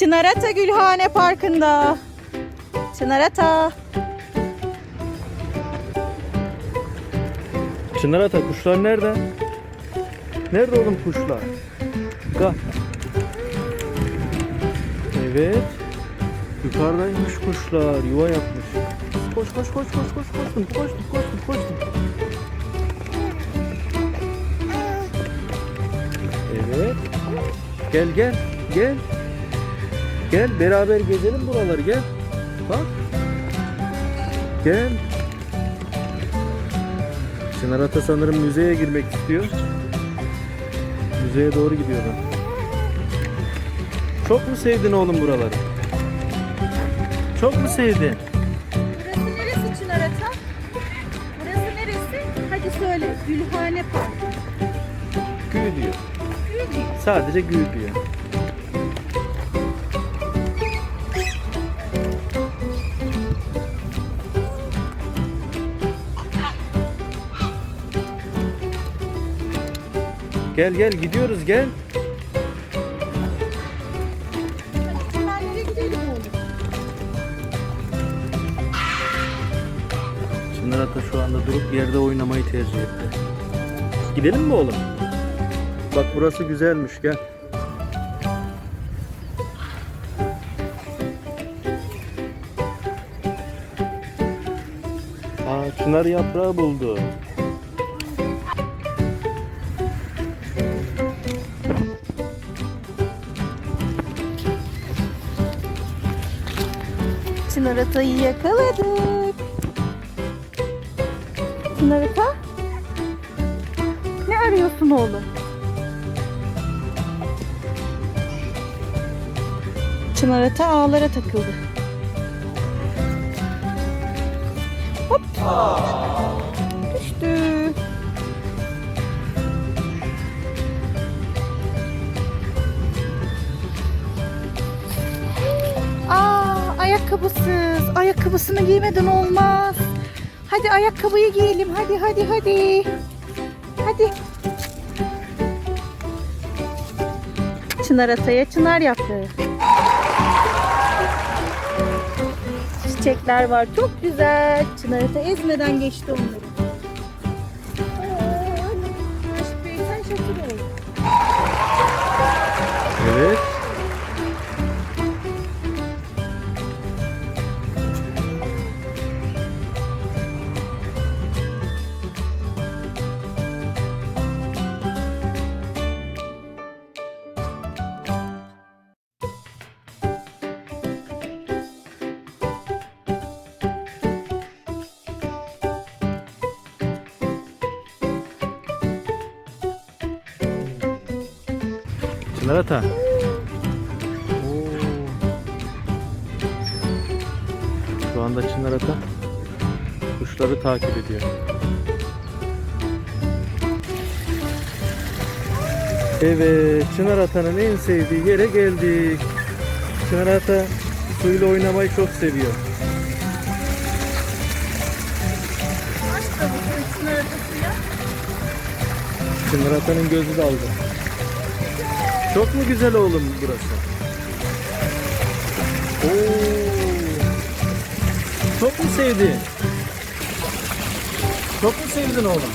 Çınarata Gülhane Parkı'nda. Çınarata. Çınar Ata kuşlar nerede? Nerede oğlum kuşlar? Gel. Evet. Yukarıdaymış kuşlar. Yuva yapmış. Koş koş koş koş koş koştum koştum koştum koştum. Evet. Gel gel gel. Gel beraber gezelim buraları gel. Bak. Gel. Çınar Ata sanırım müzeye girmek istiyor. Müzeye doğru gidiyorlar. Çok mu sevdin oğlum buraları? Çok mu sevdin? Burası neresi Çınarata? Burası neresi? Hadi söyle. Gülhane Parkı. Gü diyor. Gül diyor. Sadece gü diyor. Gel gel gidiyoruz gel. Çınar Ata şu anda durup yerde oynamayı tercih etti. Gidelim mi oğlum? Bak burası güzelmiş gel. Aa çınar yaprağı buldu. Çınarata'yı yakaladık. Çınarata? Ne arıyorsun oğlum? Çınarata ağlara takıldı. Hop. Düştü. Ayakkabısız. Ayakkabısını giymeden olmaz. Hadi ayakkabıyı giyelim. Hadi hadi hadi. Hadi. Çınar ataya çınar yaptı. Çiçekler var. Çok güzel. Çınar ata ezmeden geçti onları. Evet. Çınar Ata. Oo. Şu anda Çınar Ata kuşları takip ediyor. Evet, Çınar Ata'nın en sevdiği yere geldik. Çınar Ata suyla oynamayı çok seviyor. Çınar Ata'nın gözü daldı. Çok mu güzel oğlum burası? Oo. Çok mu sevdin? Çok mu sevdin oğlum?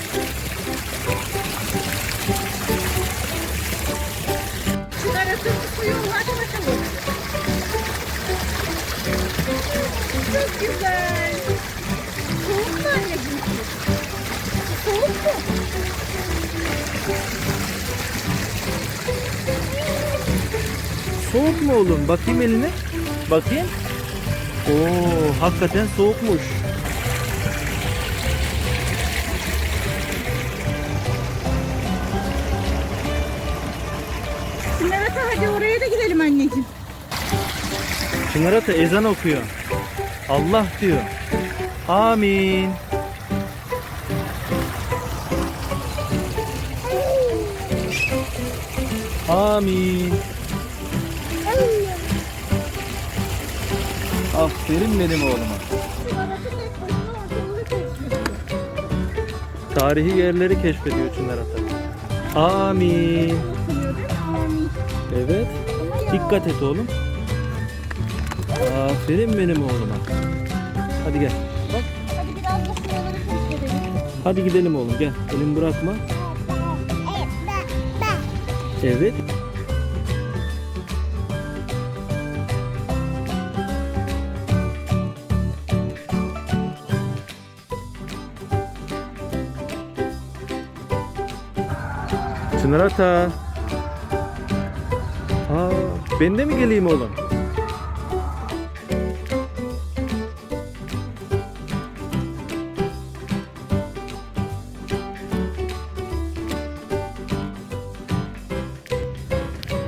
Çok güzel. Soğuk mu anneciğim? Soğuk mu? Soğuk mu oğlum? Bakayım eline. Bakayım. Oo, hakikaten soğukmuş. Çınar ata hadi oraya da gidelim anneciğim. Çınar Ata ezan okuyor. Allah diyor. Amin. Amin. Aferin benim oğluma. Tarihi yerleri keşfediyor Çınar Ata. Amin. Evet. Dikkat et oğlum. Aferin benim oğluma. Hadi gel. Bak. Hadi biraz da şuraları keşfedelim. Hadi gidelim oğlum gel. Elimi bırakma. Evet. Çınar Ata. Aa, ben de mi geleyim oğlum?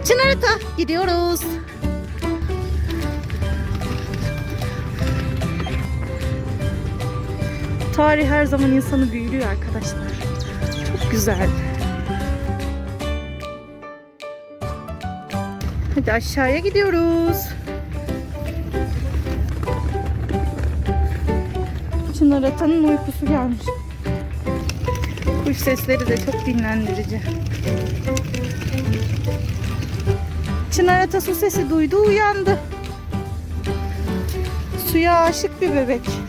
Çınar Ata gidiyoruz. Tarih her zaman insanı büyülüyor arkadaşlar. Çok güzel. Hadi aşağıya gidiyoruz. Çınar Ata'nın uykusu gelmiş. Kuş sesleri de çok dinlendirici. Çınar Ata su sesi duydu uyandı. Suya aşık bir bebek.